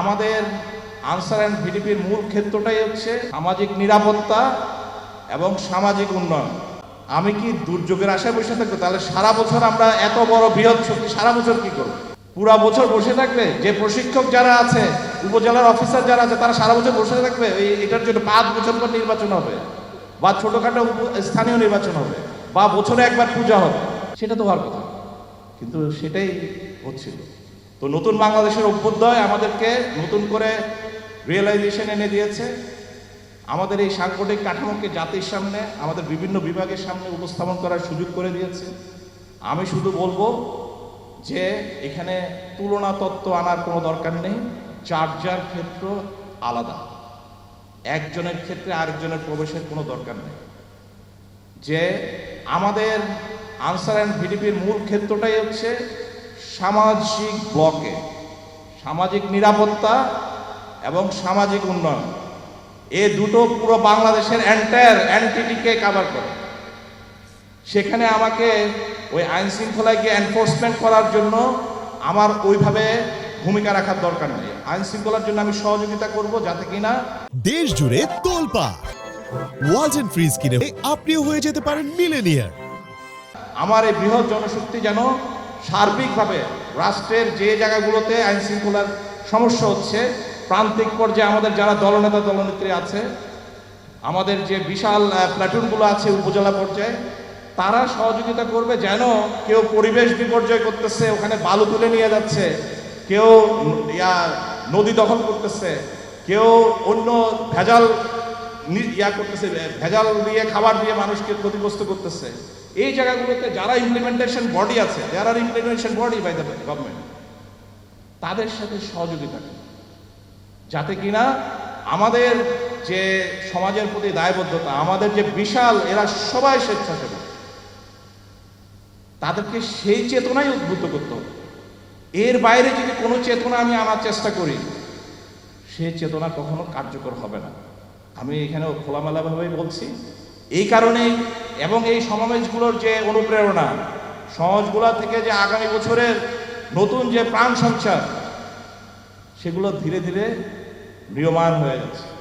আমাদের answer and ভিডিপির মূল ক্ষেত্রটাই হচ্ছে সামাজিক নিরাপত্তা এবং সামাজিক উন্নয়ন। আমি কি দুর্যোগের আশায় বসে থাকব? তাহলে সারা বছর আমরা এত বড় বৃহৎ শক্তি, সারা বছর কি করব? পুরা বছর বসে থাকবে যে প্রশিক্ষক যারা আছে, উপজেলার অফিসার যারা আছে, তারা সারা বছর বসে থাকবে? এটার জন্য পাঁচ বছর পর নির্বাচন হবে বা ছোটখাটো স্থানীয় নির্বাচন হবে বা বছরে একবার পূজা হবে। সেটা তো হওয়ার কথা। কিন্তু সেটাই হচ্ছিল। তো নতুন বাংলাদেশের অভ্যুদয় আমাদেরকে নতুন করে রিয়েলাইজেশন এনে দিয়েছে। আমাদের এই সাংগঠনিক কাঠামোকে জাতির সামনে, আমাদের বিভিন্ন বিভাগের সামনে উপস্থাপন করার সুযোগ করে দিয়েছে। আমি শুধু বলব যে এখানে তুলনা তত্ত্ব আনার কোনো দরকার নেই যার যার ক্ষেত্র আলাদা। একজনের ক্ষেত্রে আরেকজনের প্রবেশের কোনো দরকার নেই। যে আমাদের আনসার অ্যান্ড ভিডিপির মূল ক্ষেত্রটাই হচ্ছে সামাজিক ব্লকে সামাজিক নিরাপত্তা এবং সামাজিক উন্নয়ন। এ দুটো পুরো বাংলাদেশের এন্টায়ার অ্যান্টিটিকে কাভার করে। সেখানে আমাকে ওই আইন শৃঙ্খলায় গিয়ে এনফোর্সমেন্ট করার জন্য আমার ওইভাবে ভূমিকা রাখার দরকার নেই। আইন শৃঙ্খলার জন্য আমি সহযোগিতা করব যাতে কিনা দেশ জুড়ে তোলপা ওয়ালটন ফ্রিজ কিনে আপনিও হয়ে যেতে পারেন মিলেনিয়ার আমার এই বৃহৎ জনশক্তি যেন সার্বিকভাবে রাষ্ট্রের যে জায়গাগুলোতে আইন শৃঙ্খলার সমস্যা হচ্ছে, প্রান্তিক পর্যায়ে আমাদের যারা দলনেতা, দলনেত্রী আছে, আমাদের যে বিশাল প্ল্যাটুনগুলো আছে উপজেলা পর্যায়ে, তারা সহযোগিতা করবে যেন কেউ পরিবেশ বিপর্যয় করতেছে, ওখানে বালু তুলে নিয়ে যাচ্ছে, কেউ ইয়া, নদী দখল করতেছে, কেউ অন্য ভেজাল ইয়া করতেছে ভেজাল দিয়ে, খাবার দিয়ে মানুষকে ক্ষতিগ্রস্ত করতেছে। এই জায়গাগুলোতে যারা ইমপ্লিমেন্টেশন বডি আছে যারা implementation body by the government তাদের সাথে সহযোগিতা। যাতে কিনা আমাদের যে সমাজের প্রতি দায়বদ্ধতা, আমাদের যে বিশাল, এরা সবাই স্বেচ্ছাসেবক, তাদেরকে সেই চেতনাই উদ্বুদ্ধ করতে হবে। এর বাইরে যদি কোনো চেতনা আমি আনার চেষ্টা করি, সে চেতনা কখনো কার্যকর হবে না। আমি এখানেও খোলামেলাভাবেই বলছি, এই কারণেই এবং এই সমাবেশগুলোর যে অনুপ্রেরণা, সমাজগুলা থেকে যে আগামী বছরের নতুন যে প্রাণ সঞ্চার, সেগুলো ধীরে ধীরে ম্রিয়মান হয়ে যাচ্ছে।